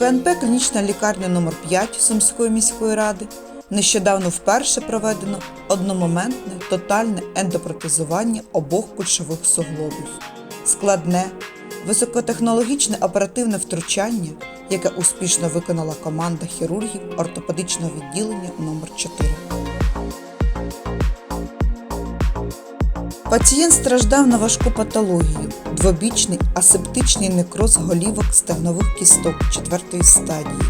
КНП клінічна лікарня номер 5 Сумської міської ради нещодавно вперше проведено одномоментне тотальне ендопротезування обох кульшових суглобів. Складне, високотехнологічне оперативне втручання, яке успішно виконала команда хірургів ортопедичного відділення номер 4 Пацієнт страждав на важку патологію двобічний асептичний некроз голівок стегнових кісток четвертої стадії,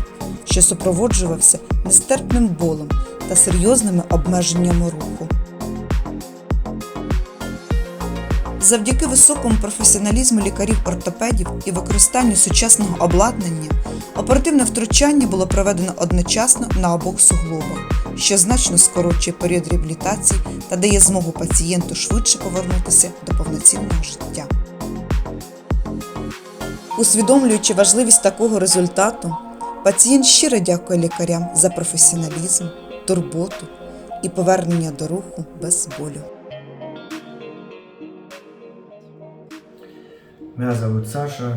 що супроводжувався нестерпним болем та серйозними обмеженнями руху. Завдяки високому професіоналізму лікарів-ортопедів і використанню сучасного обладнання оперативне втручання було проведено одночасно на обох суглобах, що значно скорочує період реабілітації та дає змогу пацієнту швидше повернутися до повноцінного життя. Усвідомлюючи важливість такого результату, пацієнт щиро дякує лікарям за професіоналізм, турботу і повернення до руху без болю. Меня зовут Саша.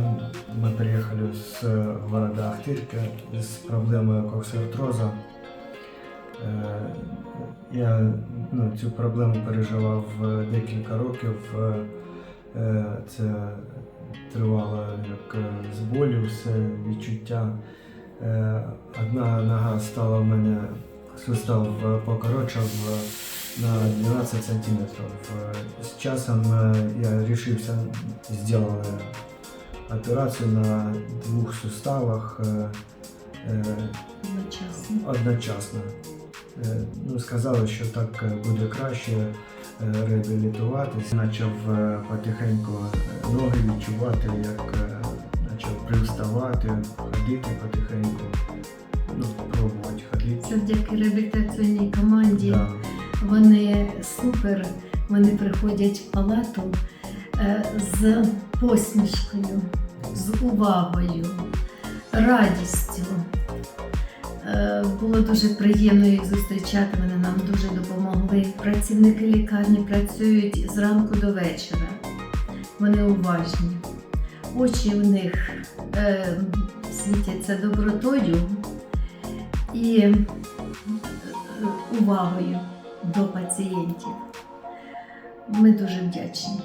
Мы приехали с города Ахтырка с проблемой коксартроза. Е, Я ну, цю проблему переживав е, декілька років. Е, Це тривало як е, з болю, все відчуття. Е, Одна нога стала в мене, сустав е, покорочав е, на 12 сантиметров. Э, С часом э, я решился, сделал э, операцию на двух суставах э, э, Одночасно. одночасно. Е, Ну, сказали, що так е, буде краще е, реабілітуватись. Почав потихеньку ноги відчувати, як почав привставати, ходити потихеньку, ну, пробувати ходити. Завдяки реабілітаційній команді Да. вони супер. Вони приходять в палату з посмішкою, з увагою, радістю. Е, Було дуже приємно їх зустрічати. Вони нам дуже допомогли. Працівники лікарні працюють зранку до вечора. Вони уважні. Очі в них е, світяться добротою і е, увагою до пацієнтів. Ми дуже вдячні.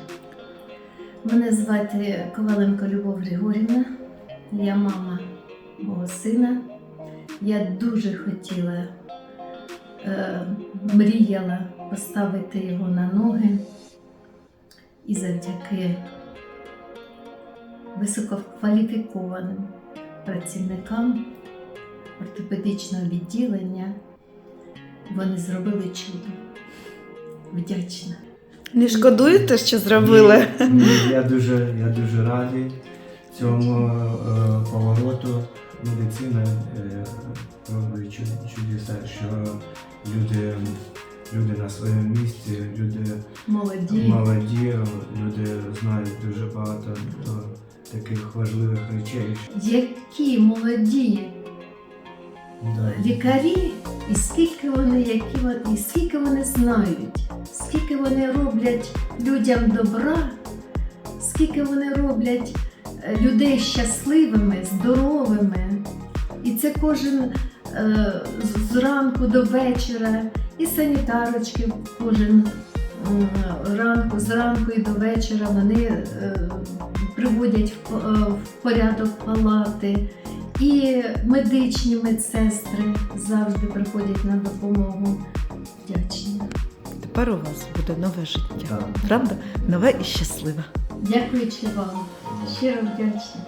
Мене звати Коваленко Любов Григорівна, я мама мого сина. Я дуже хотіла, е, мріяла поставити його на ноги і завдяки висококваліфікованим працівникам ортопедичного відділення вони зробили чудо. Вдячна. Не шкодуєте, що зробили? Ні, Я дуже, я дуже радий цьому е, повороту. Медицина е, робить чудеса, що люди, люди на своєму місці, люди Молоді. молоді, люди знають дуже багато е, таких важливих речей. Які молоді Да. лікарі, і скільки вони, які вони, і скільки вони знають, скільки вони роблять людям добра, скільки вони роблять людей щасливими, здоровими. І це кожен е, зранку до вечора, і санітарочки кожен ранку, зранку і до вечора вони е, приводять в, по- е, в порядок палати. І медичні медсестри завжди приходять на допомогу. Вдячні. Тепер у вас буде нове життя. Правда? Нове і щасливе. Дякуючи вам. Щиро вдячна.